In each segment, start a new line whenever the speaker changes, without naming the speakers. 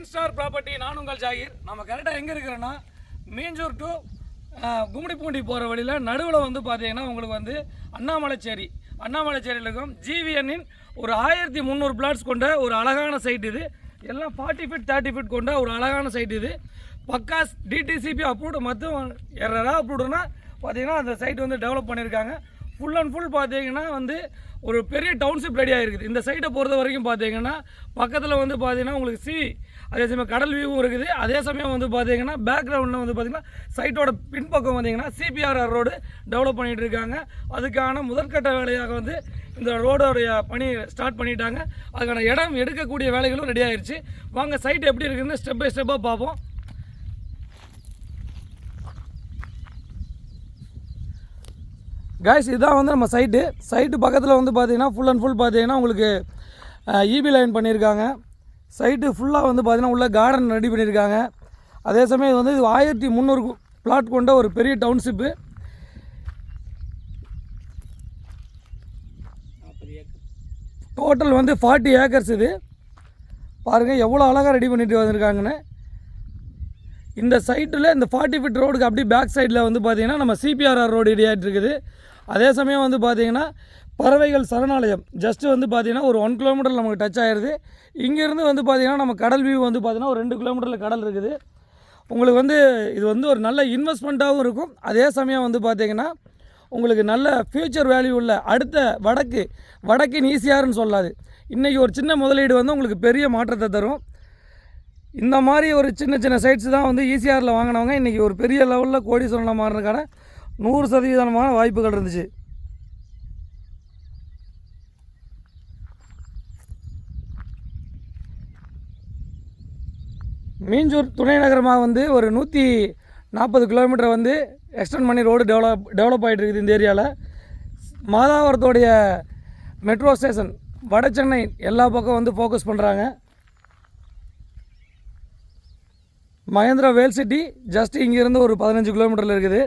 Nine star property நான் உங்கள் ஜாகிர். நம்ம கரெக்டாக எங்கே இருக்கிறோன்னா மீஞ்சூர் டு கும்மிடிப்பூண்டி போகிற வழியில் நடுவில் வந்து பார்த்தீங்கன்னா உங்களுக்கு வந்து அண்ணாமலைச்சேரி. அண்ணாமலைச்சேரியில் இருக்கும் ஜிவிஎன்னின் ஒரு ஆயிரத்தி முந்நூறு பிளாட்ஸ் கொண்ட ஒரு அழகான சைட் இது. எல்லாம் ஃபார்ட்டி ஃபிட் தேர்ட்டி ஃபிட் கொண்ட ஒரு அழகான சைட் இது. பக்கா டிடிசிபி அப்ரூவ்டு மற்றும் எரராக அப்ரூவ்டுனா பார்த்தீங்கன்னா அந்த சைட் வந்து டெவலப் பண்ணியிருக்காங்க ஃபுல் அண்ட் ஃபுல் பார்த்தீங்கன்னா வந்து ஒரு பெரிய டவுன்ஷிப் ரெடி ஆகிருக்குது இந்த சைட்டை பொறுத்த வரைக்கும் பார்த்தீங்கன்னா பக்கத்தில் வந்து பார்த்தீங்கன்னா உங்களுக்கு சி அதே சமயம் கடல் வியூவும் இருக்குது. அதே சமயம் வந்து பார்த்தீங்கன்னா பேக்ரவுண்டில் வந்து பார்த்தீங்கன்னா சைட்டோட பின்பக்கம் வந்தீங்கன்னா சிபிஆர்ஆர் ரோடு டெவலப் பண்ணிகிட்டு இருக்காங்க. அதுக்கான முதற்கட்ட வேலையாக வந்து இந்த ரோடோடைய பணி ஸ்டார்ட் பண்ணிட்டாங்க. அதுக்கான இடம் எடுக்கக்கூடிய வேலைகளும் ரெடி ஆயிடுச்சு வாங்க சைட் எப்படி இருக்குதுன்னு ஸ்டெப் பை ஸ்டெப்பாக பார்ப்போம். கைஸ் இதுதான் வந்து நம்ம சைட்டு சைட்டு பக்கத்தில் வந்து பார்த்தீங்கன்னா ஃபுல் அண்ட் ஃபுல் பார்த்தீங்கன்னா உங்களுக்கு இபி லைன் பண்ணியிருக்காங்க சைட்டு ஃபுல்லாக வந்து பார்த்திங்கன்னா உள்ள கார்டன் ரெடி பண்ணியிருக்காங்க அதே சமயம் இது வந்து இது ஆயிரத்தி முந்நூறு பிளாட் கொண்ட ஒரு பெரிய டவுன்ஷிப்பு டோட்டல் வந்து ஃபார்ட்டி ஏக்கர்ஸ் இது. பாருங்கள் எவ்வளோ அழகாக ரெடி பண்ணிட்டு வந்திருக்காங்கன்னு. இந்த சைட்டில் இந்த ஃபார்ட்டி ஃபிட் ரோடுக்கு அப்படியே பேக் சைடில் வந்து பார்த்தீங்கன்னா நம்ம சிபிஆர்ஆர் ரோடு ரெடி இருக்குது. அதே சமயம் வந்து பார்த்திங்கன்னா பறவைகள் சரணாலயம் ஜஸ்ட்டு வந்து பார்த்திங்கன்னா ஒரு ஒன் கிலோமீட்டர் நமக்கு டச் ஆயிடுது இங்கேருந்து வந்து பார்த்திங்கன்னா நம்ம கடல் வியூ வந்து பார்த்திங்கன்னா ஒரு ரெண்டு கிலோமீட்டரில் கடல் இருக்குது. உங்களுக்கு வந்து இது வந்து ஒரு நல்ல இன்வெஸ்ட்மெண்ட்டாகவும் இருக்கும். அதே சமயம் வந்து பார்த்திங்கன்னா உங்களுக்கு நல்ல ஃப்யூச்சர் வேல்யூ உள்ள அடுத்த வடக்கு வடக்கின் ஈஸியாருன்னு சொல்லாது. இன்றைக்கி ஒரு சின்ன முதலீடு வந்து உங்களுக்கு பெரிய மாற்றத்தை தரும். இந்த மாதிரி ஒரு சின்ன சின்ன சைட்ஸ் தான் வந்து ஈசிஆரில் வாங்கினவங்க இன்றைக்கி ஒரு பெரிய லெவலில் கோடீஸ்வரனாக மாறினதுக்கான நூறு சதவீதமான வாய்ப்புகள் இருந்துச்சு. மீஞ்சூர் துணை நகரமாக வந்து ஒரு நூற்றி நாற்பது கிலோமீட்டர் வந்து எக்ஸ்டெண்ட் பண்ணி ரோடு டெவலப் டெவலப் ஆகிட்டு இருக்குது இந்த ஏரியாவில் மாதாவரத்துடைய மெட்ரோ ஸ்டேஷன் வட சென்னை எல்லா பக்கம் வந்து ஃபோக்கஸ் பண்ணுறாங்க மகேந்திரா வேல் சிட்டி ஜஸ்ட் இங்கேருந்து ஒரு பதினஞ்சு கிலோமீட்டரில் இருக்குது.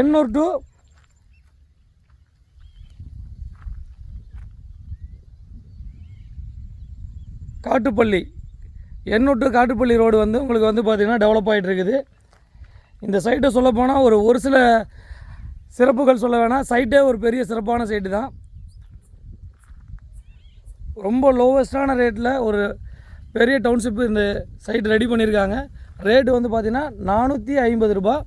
Ennore to Kattupalli. Ennore to Kattupalli road வந்து உங்களுக்கு வந்து பார்த்திங்கன்னா டெவலப் ஆகிட்டு இருக்குது. இந்த சைட்டை சொல்லப்போனால் ஒரு ஒரு சில சிறப்புகள் சொல்ல வேணாம். சைட்டே ஒரு பெரிய சிறப்பான சைட்டு தான். ரொம்ப லோவஸ்டான ரேட்டில் ஒரு பெரிய டவுன்ஷிப்பு இந்த சைட் ரெடி பண்ணியிருக்காங்க ரேட்டு வந்து பார்த்திங்கன்னா நானூற்றி ஐம்பது ரூபாய்.